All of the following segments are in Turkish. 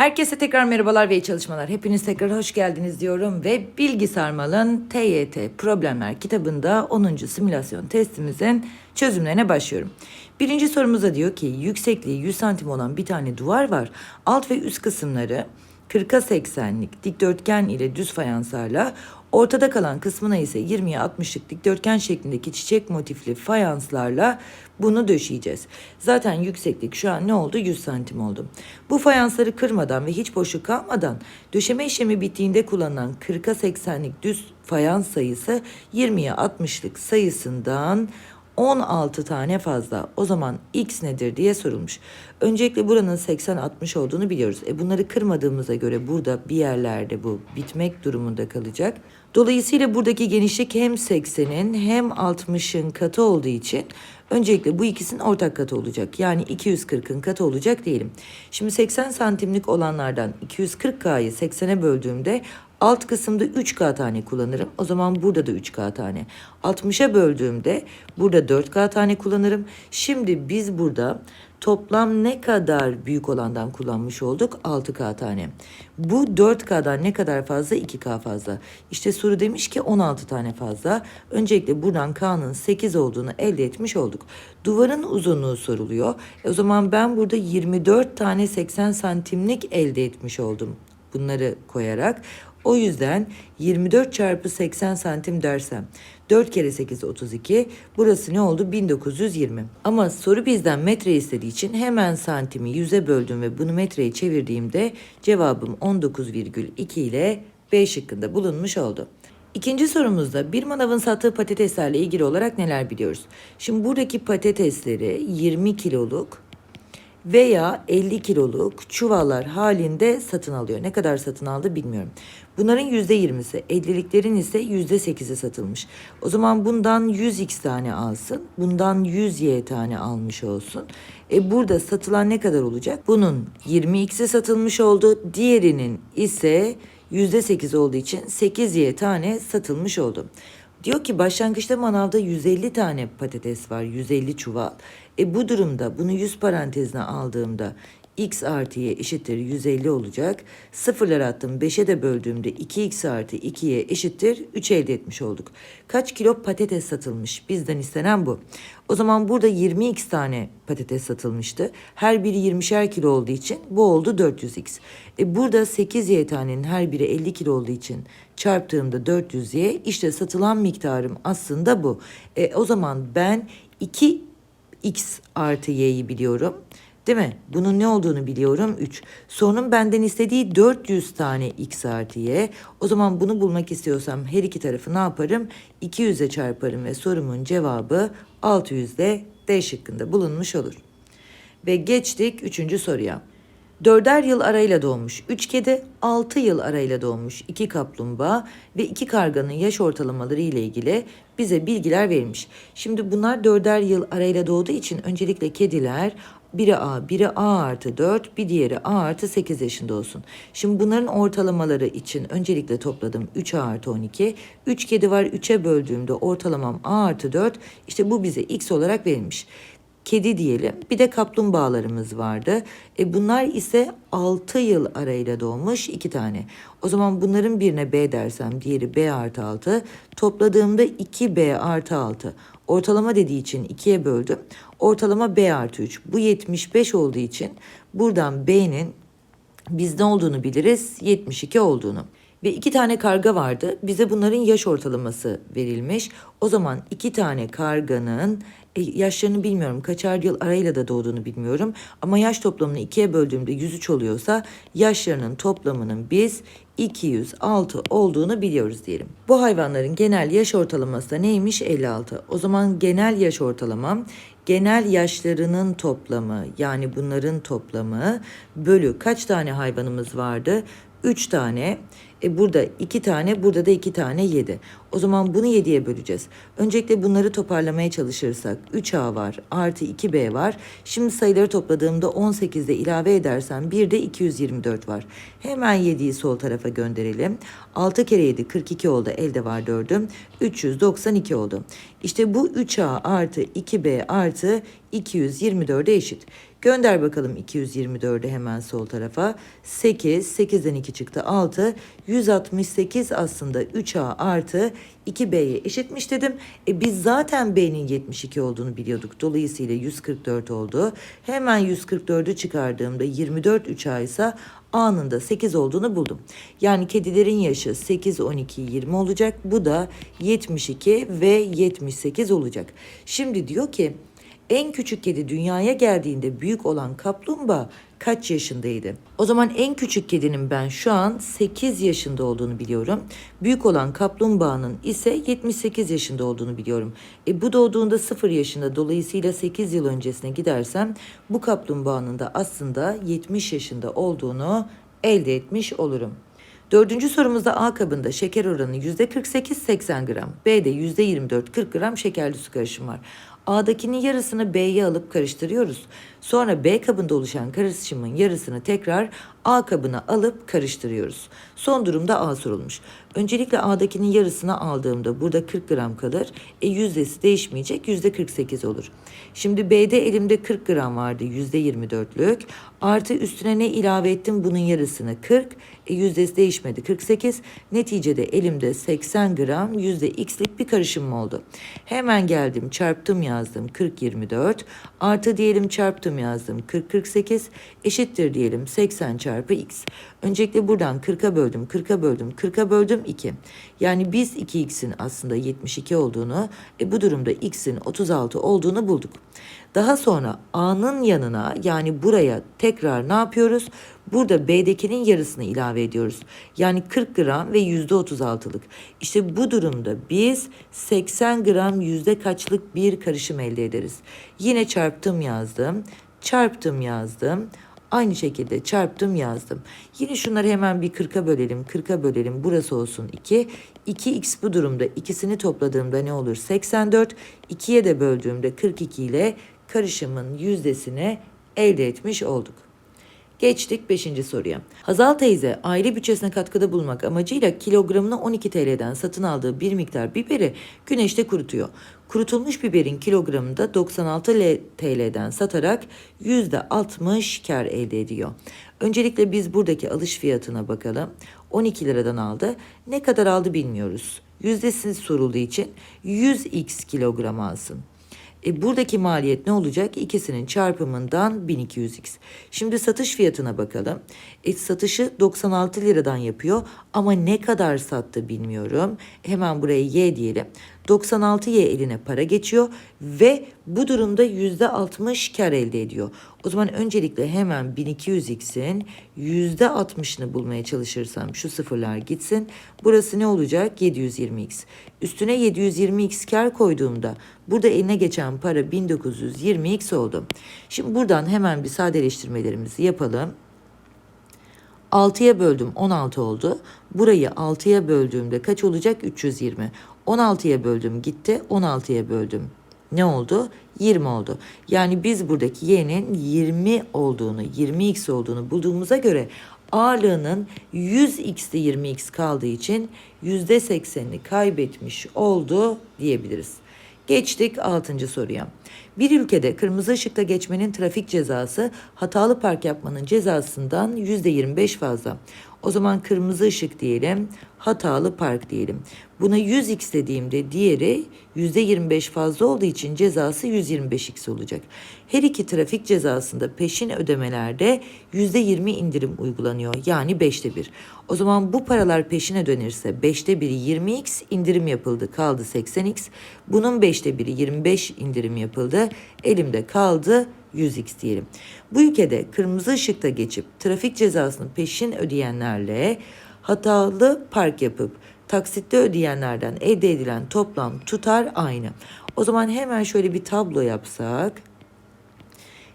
Herkese tekrar merhabalar ve iyi çalışmalar. Hepiniz tekrar hoş geldiniz diyorum ve Bilgi Sarmal'ın TYT Problemler kitabında 10. simülasyon testimizin çözümlerine başlıyorum. Birinci sorumuza diyor ki yüksekliği 100 santim olan bir tane duvar var. Alt ve üst kısımları 40'a 80'lik dikdörtgen ile düz fayanslarla ortada kalan kısmına ise 20'ye 60'lık dikdörtgen şeklindeki çiçek motifli fayanslarla bunu döşeyeceğiz. Zaten yükseklik şu an ne oldu? 100 santim oldu. Bu fayansları kırmadan ve hiç boşluk kalmadan döşeme işlemi bittiğinde kullanılan 40'a 80'lik düz fayans sayısı 20'ye 60'lık sayısından 16 tane fazla. O zaman x nedir diye sorulmuş. Öncelikle buranın 80-60 olduğunu biliyoruz. E bunları kırmadığımıza göre burada bir yerlerde bu bitmek durumunda kalacak. Dolayısıyla buradaki genişlik hem 80'in hem 60'ın katı olduğu için öncelikle bu ikisinin ortak katı olacak. Yani 240'ın katı olacak diyelim. Şimdi 80 santimlik olanlardan 240K'yı 80'e böldüğümde Alt kısımda 3K tane kullanırım. O zaman burada da 3K tane. 60'a böldüğümde burada 4K tane kullanırım. Şimdi biz burada toplam ne kadar büyük olandan kullanmış olduk? 6K tane. Bu 4K'dan ne kadar fazla? 2K fazla. İşte soru demiş ki 16 tane fazla. Öncelikle buradan K'nın 8 olduğunu elde etmiş olduk. Duvarın uzunluğu soruluyor. E o zaman ben burada 24 tane 80 santimlik elde etmiş oldum. Bunları koyarak. O yüzden 24 çarpı 80 santim dersem 4 kere 8 32 burası ne oldu 1920. Ama soru bizden metre istediği için hemen santimi 100'e böldüm ve bunu metreye çevirdiğimde cevabım 19,2 ile B şıkkında bulunmuş oldu. İkinci sorumuzda bir manavın sattığı patateslerle ilgili olarak neler biliyoruz? Şimdi buradaki patatesleri 20 kiloluk veya 50 kiloluk çuvallar halinde satın alıyor. Ne kadar satın aldı bilmiyorum. Bunların %20'si, 50'liklerin ise %8'i satılmış. O zaman bundan 100x tane alsın, bundan 100y tane almış olsun. E burada satılan ne kadar olacak? Bunun 20x'i satılmış oldu, diğerinin ise %8 olduğu için 8y tane satılmış oldu. Diyor ki başlangıçta manavda 150 tane patates var, 150 çuval. E bu durumda bunu 100 parantezine aldığımda x artı y eşittir 150 olacak. Sıfırlar attım 5'e de böldüğümde 2x artı 2y eşittir 3 elde etmiş olduk. Kaç kilo patates satılmış? Bizden istenen bu. O zaman burada 20x tane patates satılmıştı. Her biri 20'şer kilo olduğu için bu oldu 400x. E burada 8y tanenin her biri 50 kilo olduğu için çarptığımda 400y işte satılan miktarım aslında bu. E, o zaman ben 2 x artı y'yi biliyorum. Değil mi? Bunun ne olduğunu biliyorum 3. Sorunun benden istediği 400 tane x artı y. O zaman bunu bulmak istiyorsam her iki tarafı ne yaparım? 200'e çarparım ve sorumun cevabı 600'de D şıkkında bulunmuş olur. Ve geçtik üçüncü soruya. Dörder yıl arayla doğmuş 3 kedi, 6 yıl arayla doğmuş 2 kaplumbağa ve 2 karganın yaş ortalamaları ile ilgili bize bilgiler verilmiş. Şimdi bunlar dörder yıl arayla doğduğu için öncelikle kediler biri A, biri A artı 4, bir diğeri A artı 8 yaşında olsun. Şimdi bunların ortalamaları için öncelikle topladım 3 A artı 12. 3 kedi var 3'e böldüğümde ortalamam A artı 4. İşte bu bize X olarak verilmiş kedi diyelim. Bir de kaplumbağalarımız vardı. E bunlar ise 6 yıl arayla doğmuş iki tane. O zaman bunların birine B dersem diğeri B artı 6. Topladığımda 2B artı 6. Ortalama dediği için 2'ye böldüm. Ortalama B artı 3. Bu 75 olduğu için buradan B'nin biz ne olduğunu biliriz 72 olduğunu. Ve iki tane karga vardı. Bize bunların yaş ortalaması verilmiş. O zaman iki tane karganın e, yaşlarını bilmiyorum. Kaçar yıl arayla da doğduğunu bilmiyorum. Ama yaş toplamını ikiye böldüğümde 103 oluyorsa yaşlarının toplamının biz 206 olduğunu biliyoruz diyelim. Bu hayvanların genel yaş ortalaması da neymiş? 56. O zaman genel yaş ortalamam genel yaşlarının toplamı yani bunların toplamı bölü kaç tane hayvanımız vardı? 3 tane. E burada 2 tane, burada da 2 tane 7. O zaman bunu 7'ye böleceğiz. Öncelikle bunları toparlamaya çalışırsak 3A var artı 2B var. Şimdi sayıları topladığımda 18'de ilave edersem bir de 224 var. Hemen 7'yi sol tarafa gönderelim. 6 kere 7 42 oldu. Elde var 4'üm. 392 oldu. İşte bu 3A artı 2B artı 224'e eşit. Gönder bakalım 224'ü hemen sol tarafa. 8, 8'den 2 çıktı 6. 168 aslında 3A artı 2B'ye eşitmiş dedim. E biz zaten B'nin 72 olduğunu biliyorduk. Dolayısıyla 144 oldu. Hemen 144'ü çıkardığımda 24 3A ise A'nın da 8 olduğunu buldum. Yani kedilerin yaşı 8, 12, 20 olacak. Bu da 72 ve 78 olacak. Şimdi diyor ki en küçük kedi dünyaya geldiğinde büyük olan kaplumbağa kaç yaşındaydı? O zaman en küçük kedinin ben şu an 8 yaşında olduğunu biliyorum. Büyük olan kaplumbağanın ise 78 yaşında olduğunu biliyorum. E bu doğduğunda 0 yaşında dolayısıyla 8 yıl öncesine gidersem bu kaplumbağanın da aslında 70 yaşında olduğunu elde etmiş olurum. Dördüncü sorumuzda A kabında şeker oranı %48-80 gram, B'de %24-40 gram şekerli su karışımı var. A'dakinin yarısını B'ye alıp karıştırıyoruz. Sonra B kabında oluşan karışımın yarısını tekrar A kabına alıp karıştırıyoruz. Son durumda A sorulmuş. Öncelikle A'dakinin yarısını aldığımda burada 40 gram kalır. E yüzdesi değişmeyecek yüzde 48 olur. Şimdi B'de elimde 40 gram vardı yüzde 24'lük. Artı üstüne ne ilave ettim? Bunun yarısını 40. E yüzdesi değişmedi 48. Neticede elimde 80 gram yüzde x'lik bir karışım oldu. Hemen geldim çarptım yazdım 40 24. Artı diyelim çarptım yazdım 40 48 eşittir diyelim 80 çarpı x. Öncelikle buradan 40'a böldüm 40'a böldüm 40'a böldüm 2. Yani biz 2x'in aslında 72 olduğunu e bu durumda x'in 36 olduğunu bulduk. Daha sonra A'nın yanına yani buraya tekrar ne yapıyoruz? Burada B'dekinin yarısını ilave ediyoruz. Yani 40 gram ve yüzde 36'lık. İşte bu durumda biz 80 gram yüzde kaçlık bir karışım elde ederiz. Yine çarptım yazdım. Çarptım yazdım. Aynı şekilde çarptım yazdım. Yine şunları hemen bir 40'a bölelim. 40'a bölelim. Burası olsun 2. 2x bu durumda ikisini topladığımda ne olur? 84. 2'ye de böldüğümde 42 ile karışımın yüzdesini elde etmiş olduk. Geçtik 5. soruya. Hazal teyze aile bütçesine katkıda bulunmak amacıyla kilogramına 12 TL'den satın aldığı bir miktar biberi güneşte kurutuyor. Kurutulmuş biberin kilogramını da 96 TL'den satarak %60 kar elde ediyor. Öncelikle biz buradaki alış fiyatına bakalım. 12 liradan aldı. Ne kadar aldı bilmiyoruz. Yüzdesi sorulduğu için 100x kilogram alsın. E buradaki maliyet ne olacak? İkisinin çarpımından 1200x. Şimdi satış fiyatına bakalım. E satışı 96 liradan yapıyor ama ne kadar sattı bilmiyorum. Hemen buraya y diyelim. 96 y eline para geçiyor ve bu durumda %60 kar elde ediyor. O zaman öncelikle hemen 1200x'in %60'ını bulmaya çalışırsam şu sıfırlar gitsin. Burası ne olacak? 720x. Üstüne 720x kar koyduğumda burada eline geçen para 1920x oldu. Şimdi buradan hemen bir sadeleştirmelerimizi yapalım. 6'ya böldüm 16 oldu. Burayı 6'ya böldüğümde kaç olacak? 320. 16'ya böldüm gitti. 16'ya böldüm. Ne oldu? 20 oldu. Yani biz buradaki y'nin 20 olduğunu, 20x olduğunu bulduğumuza göre ağırlığının 100x'te 20x kaldığı için %80'ini kaybetmiş oldu diyebiliriz. Geçtik 6. soruya. Bir ülkede kırmızı ışıkta geçmenin trafik cezası hatalı park yapmanın cezasından %25 fazla. O zaman kırmızı ışık diyelim, hatalı park diyelim. Buna 100x dediğimde diğeri %25 fazla olduğu için cezası 125x olacak. Her iki trafik cezasında peşin ödemelerde %20 indirim uygulanıyor. Yani 5'te 1. O zaman bu paralar peşin ödenirse 5'te 1'i 20x indirim yapıldı kaldı 80x. Bunun 5'te 1'i 25 indirim yapıldı. Elimde kaldı 100x diyelim. Bu ülkede kırmızı ışıkta geçip trafik cezasını peşin ödeyenlerle hatalı park yapıp taksitte ödeyenlerden elde edilen toplam tutar aynı. O zaman hemen şöyle bir tablo yapsak.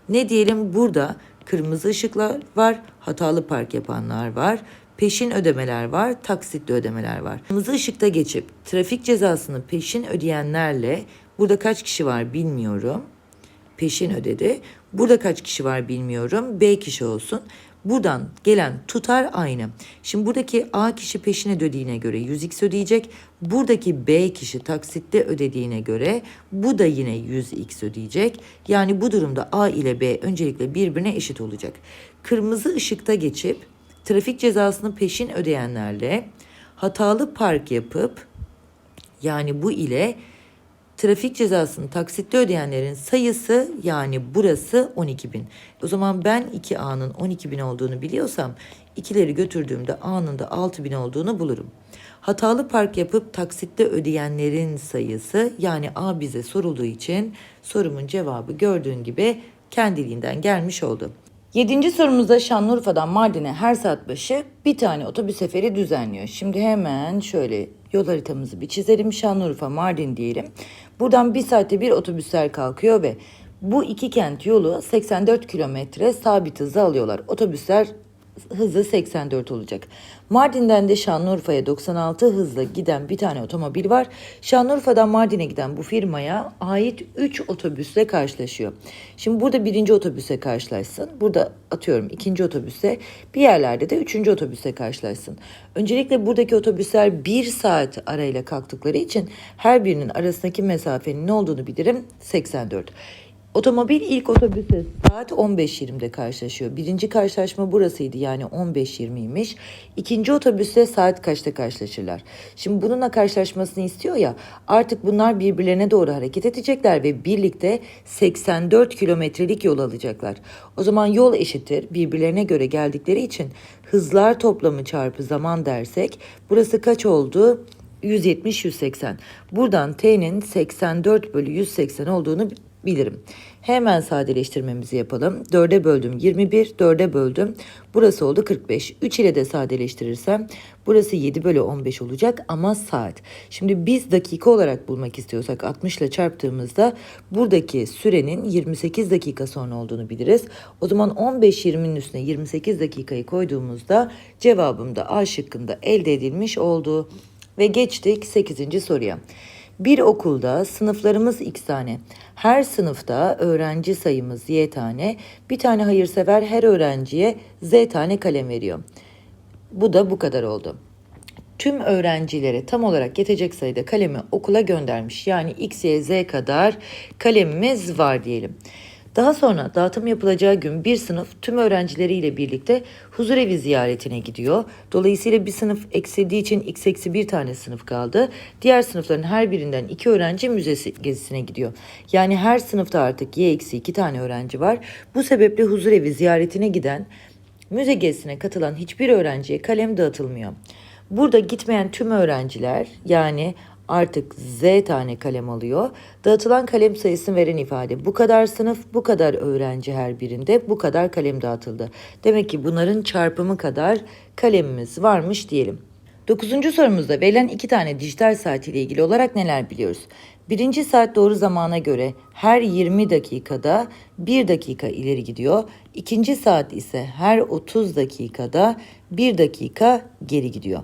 Ne diyelim burada kırmızı ışıklar var, hatalı park yapanlar var. Peşin ödemeler var, taksitli ödemeler var. Kırmızı ışıkta geçip trafik cezasını peşin ödeyenlerle burada kaç kişi var bilmiyorum. Peşin ödedi. Burada kaç kişi var bilmiyorum. B kişi olsun. Buradan gelen tutar aynı. Şimdi buradaki A kişi peşin ödediğine göre 100x ödeyecek. Buradaki B kişi taksitte ödediğine göre bu da yine 100x ödeyecek. Yani bu durumda A ile B öncelikle birbirine eşit olacak. Kırmızı ışıkta geçip trafik cezasını peşin ödeyenlerle hatalı park yapıp yani bu ile trafik cezasını taksitte ödeyenlerin sayısı yani burası 12 bin. O zaman ben 2A'nın 12 bin olduğunu biliyorsam ikileri götürdüğümde A'nın da 6 bin olduğunu bulurum. Hatalı park yapıp taksitte ödeyenlerin sayısı yani A bize sorulduğu için sorumun cevabı gördüğün gibi kendiliğinden gelmiş oldu. Yedinci sorumuzda Şanlıurfa'dan Mardin'e her saat başı bir tane otobüs seferi düzenliyor. Şimdi hemen şöyle yol haritamızı bir çizelim. Şanlıurfa, Mardin diyelim. Buradan bir saatte bir otobüsler kalkıyor ve bu iki kent yolu 84 kilometre sabit hızı alıyorlar. Otobüsler hızı 84 olacak. Mardin'den de Şanlıurfa'ya 96 hızla giden bir tane otomobil var. Şanlıurfa'dan Mardin'e giden bu firmaya ait 3 otobüsle karşılaşıyor. Şimdi burada birinci otobüse karşılaşsın. Burada atıyorum ikinci otobüse bir yerlerde de üçüncü otobüse karşılaşsın. Öncelikle buradaki otobüsler bir saat arayla kalktıkları için her birinin arasındaki mesafenin ne olduğunu bilirim 84. Otomobil ilk otobüse saat 15.20'de karşılaşıyor. Birinci karşılaşma burasıydı yani 15.20'ymiş. İkinci otobüste saat kaçta karşılaşırlar? Şimdi bununla karşılaşmasını istiyor ya artık bunlar birbirlerine doğru hareket edecekler ve birlikte 84 kilometrelik yol alacaklar. O zaman yol eşittir birbirlerine göre geldikleri için hızlar toplamı çarpı zaman dersek burası kaç oldu? 170-180. Buradan T'nin 84 bölü 180 olduğunu bilirim. Hemen sadeleştirmemizi yapalım. 4'e böldüm 21, 4'e böldüm. Burası oldu 45. 3 ile de sadeleştirirsem burası 7 bölü 15 olacak ama saat. Şimdi biz dakika olarak bulmak istiyorsak 60 ile çarptığımızda buradaki sürenin 28 dakika sonra olduğunu biliriz. O zaman 15-20'nin üstüne 28 dakikayı koyduğumuzda cevabım da A şıkkında elde edilmiş oldu. Ve geçtik 8. soruya. Bir okulda sınıflarımız x tane. Her sınıfta öğrenci sayımız y tane. Bir tane hayırsever her öğrenciye z tane kalem veriyor. Bu da bu kadar oldu. Tüm öğrencilere tam olarak yetecek sayıda kalemi okula göndermiş. Yani x, y, z kadar kalemimiz var diyelim. Daha sonra dağıtım yapılacağı gün bir sınıf tüm öğrencileriyle birlikte huzurevi ziyaretine gidiyor. Dolayısıyla bir sınıf eksildiği için x eksi bir tane sınıf kaldı. Diğer sınıfların her birinden iki öğrenci müzesi gezisine gidiyor. Yani her sınıfta artık y eksi iki tane öğrenci var. Bu sebeple huzurevi ziyaretine giden müze gezisine katılan hiçbir öğrenciye kalem dağıtılmıyor. Burada gitmeyen tüm öğrenciler yani artık Z tane kalem alıyor. Dağıtılan kalem sayısını veren ifade. Bu kadar sınıf, bu kadar öğrenci her birinde, bu kadar kalem dağıtıldı. Demek ki bunların çarpımı kadar kalemimiz varmış diyelim. Dokuzuncu sorumuzda verilen iki tane dijital saat ile ilgili olarak neler biliyoruz? Birinci saat doğru zamana göre her 20 dakikada 1 dakika ileri gidiyor. İkinci saat ise her 30 dakikada 1 dakika geri gidiyor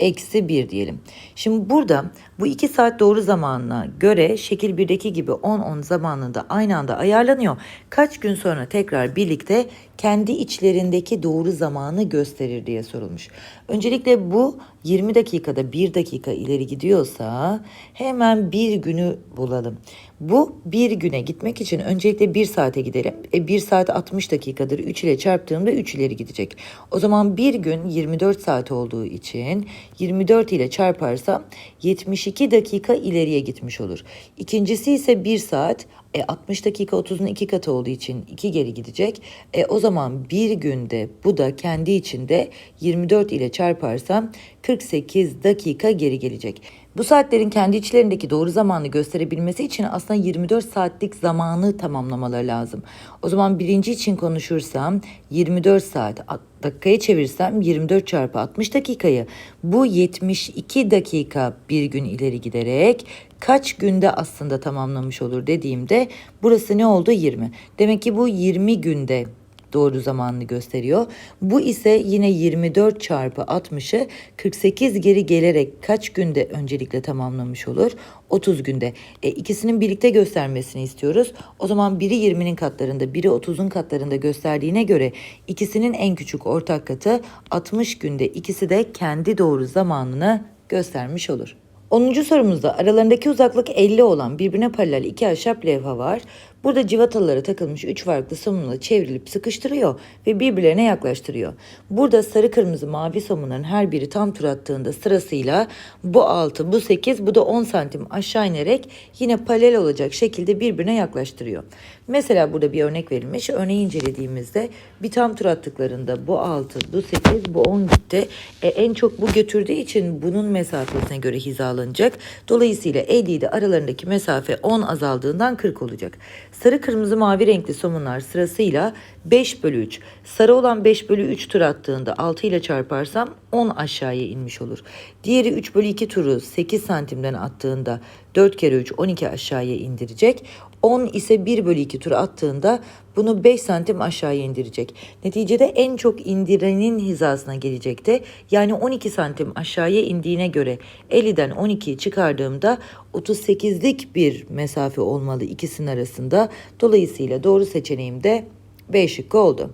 eksi 1 diyelim. Şimdi burada bu 2 saat doğru zamanına göre şekil 1'deki gibi 10-10 zamanında aynı anda ayarlanıyor. Kaç gün sonra tekrar birlikte kendi içlerindeki doğru zamanı gösterir diye sorulmuş. Öncelikle bu 20 dakikada 1 dakika ileri gidiyorsa hemen bir günü bulalım. Bu bir güne gitmek için öncelikle 1 saate gidelim. E 1 saat 60 dakikadır. 3 ile çarptığımda 3 ileri gidecek. O zaman bir gün 24 saat olduğu için 24 ile çarparsam 72 dakika ileriye gitmiş olur. İkincisi ise 1 saat e, 60 dakika 30'un 2 katı olduğu için 2 geri gidecek. E, o zaman bir günde bu da kendi içinde 24 ile çarparsam 48 dakika geri gelecek. Bu saatlerin kendi içlerindeki doğru zamanı gösterebilmesi için aslında 24 saatlik zamanı tamamlamaları lazım. O zaman birinci için konuşursam 24 saat dakikaya çevirsem 24 çarpı 60 dakikayı bu 72 dakika bir gün ileri giderek kaç günde aslında tamamlamış olur dediğimde burası ne oldu 20. Demek ki bu 20 günde doğru zamanını gösteriyor. Bu ise yine 24 çarpı 60'ı 48 geri gelerek kaç günde öncelikle tamamlamış olur? 30 günde. E, ikisinin birlikte göstermesini istiyoruz. O zaman biri 20'nin katlarında, biri 30'un katlarında gösterdiğine göre ikisinin en küçük ortak katı 60 günde ikisi de kendi doğru zamanını göstermiş olur. 10. sorumuzda aralarındaki uzaklık 50 olan birbirine paralel iki ahşap levha var. Burada civatalara takılmış 3 farklı somunla çevrilip sıkıştırıyor ve birbirlerine yaklaştırıyor. Burada sarı kırmızı mavi somunların her biri tam tur attığında sırasıyla bu 6 bu 8 bu da 10 santim aşağı inerek yine paralel olacak şekilde birbirine yaklaştırıyor. Mesela burada bir örnek verilmiş. Örneği incelediğimizde bir tam tur attıklarında bu 6 bu 8 bu 10 gitti. E, en çok bu götürdüğü için bunun mesafesine göre hizalanacak. Dolayısıyla 50'de aralarındaki mesafe 10 azaldığından 40 olacak. Sarı kırmızı mavi renkli somunlar sırasıyla 5 bölü 3. Sarı olan 5 bölü 3 tur attığında 6 ile çarparsam 10 aşağıya inmiş olur. Diğeri 3 bölü 2 turu 8 santimden attığında 4 kere 3 12 aşağıya indirecek. 10 ise 1 bölü 2 tur attığında bunu 5 santim aşağıya indirecek. Neticede en çok indirenin hizasına gelecekti. Yani 12 santim aşağıya indiğine göre 50'den 12'yi çıkardığımda 38'lik bir mesafe olmalı ikisinin arasında. Dolayısıyla doğru seçeneğim de B şıkkı oldu.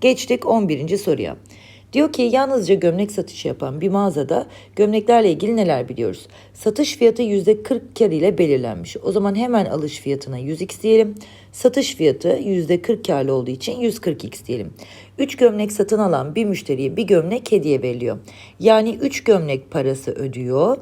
Geçtik 11. soruya. Diyor ki yalnızca gömlek satışı yapan bir mağazada gömleklerle ilgili neler biliyoruz? Satış fiyatı %40 kar ile belirlenmiş. O zaman hemen alış fiyatına 100x diyelim. Satış fiyatı %40 karlı olduğu için 140x diyelim. 3 gömlek satın alan bir müşteriye bir gömlek hediye veriliyor. Yani 3 gömlek parası ödüyor.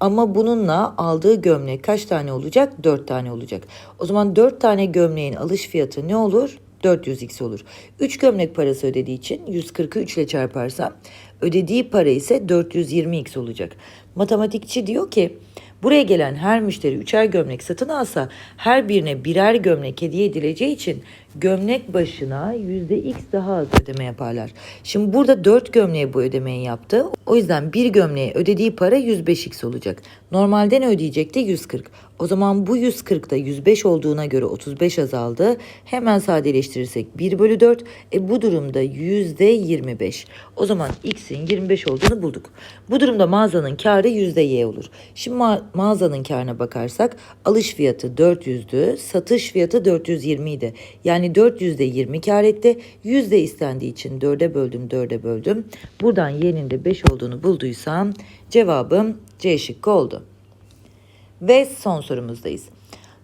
Ama bununla aldığı gömlek kaç tane olacak? 4 tane olacak. O zaman 4 tane gömleğin alış fiyatı ne olur? 400x olur. 3 gömlek parası ödediği için 140'ı 3 ile çarparsam ödediği para ise 420x olacak. Matematikçi diyor ki buraya gelen her müşteri 3'er gömlek satın alsa her birine birer gömlek hediye edileceği için gömlek başına %x daha az ödeme yaparlar. Şimdi burada 4 gömleğe bu ödemeyi yaptı. O yüzden bir gömleğe ödediği para 105x olacak. Normalde ne ödeyecekti? 140. O zaman bu 140'da 105 olduğuna göre 35 azaldı. Hemen sadeleştirirsek 1 bölü 4. E bu durumda %25. O zaman x'in 25 olduğunu bulduk. Bu durumda mağazanın karı %y olur. Şimdi ma- mağazanın karına bakarsak alış fiyatı 400'dü, satış fiyatı 420 idi. Yani 400'de 20 kar etti. Yüzde istendiği için 4'e böldüm 4'e böldüm. Buradan y'nin de 5 olduğunu bulduysam cevabım C şıkkı oldu. Ve son sorumuzdayız.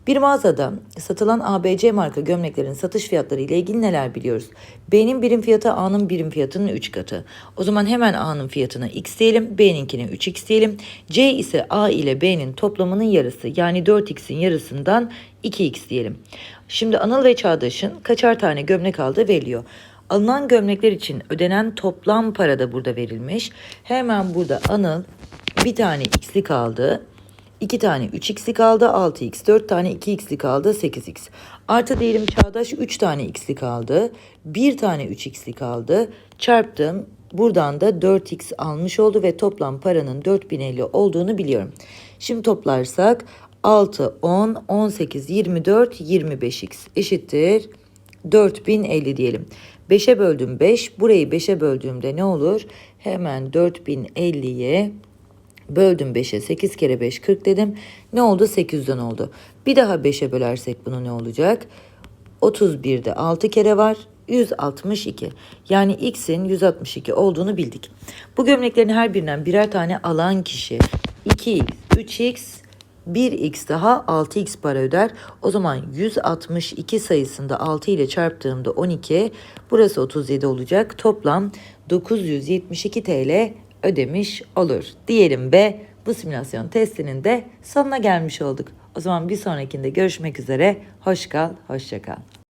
Bir mağazada satılan ABC marka gömleklerin satış fiyatları ile ilgili neler biliyoruz? B'nin birim fiyatı A'nın birim fiyatının 3 katı. O zaman hemen A'nın fiyatına X diyelim, B'ninkine 3X diyelim. C ise A ile B'nin toplamının yarısı yani 4X'in yarısından 2X diyelim. Şimdi Anıl ve Çağdaş'ın kaçar tane gömlek aldığı veriliyor. Alınan gömlekler için ödenen toplam para da burada verilmiş. Hemen burada Anıl bir tane X'lik aldı. 2 tane 3x'lik aldı 6x, 4 tane 2x'lik aldı 8x. Artı diyelim Çağdaş 3 tane x'lik aldı, 1 tane 3x'lik aldı. Çarptım. Buradan da 4x almış oldu ve toplam paranın 4050 olduğunu biliyorum. Şimdi toplarsak 6, 10, 18, 24, 25x eşittir 4050 diyelim. 5'e böldüm 5. Burayı 5'e böldüğümde ne olur? Hemen 4050'ye Böldüm 5'e 8 kere 5 40 dedim. Ne oldu? 800'den oldu. Bir daha 5'e bölersek bunu ne olacak? 31'de 6 kere var. 162. Yani x'in 162 olduğunu bildik. Bu gömleklerin her birinden birer tane alan kişi 2x, 3x, 1x daha 6x para öder. O zaman 162 sayısında 6 ile çarptığımda 12, burası 37 olacak. Toplam 972 TL ödemiş olur. Diyelim ve bu simülasyon testinin de sonuna gelmiş olduk. O zaman bir sonrakinde görüşmek üzere. Hoş kal, hoşça kal.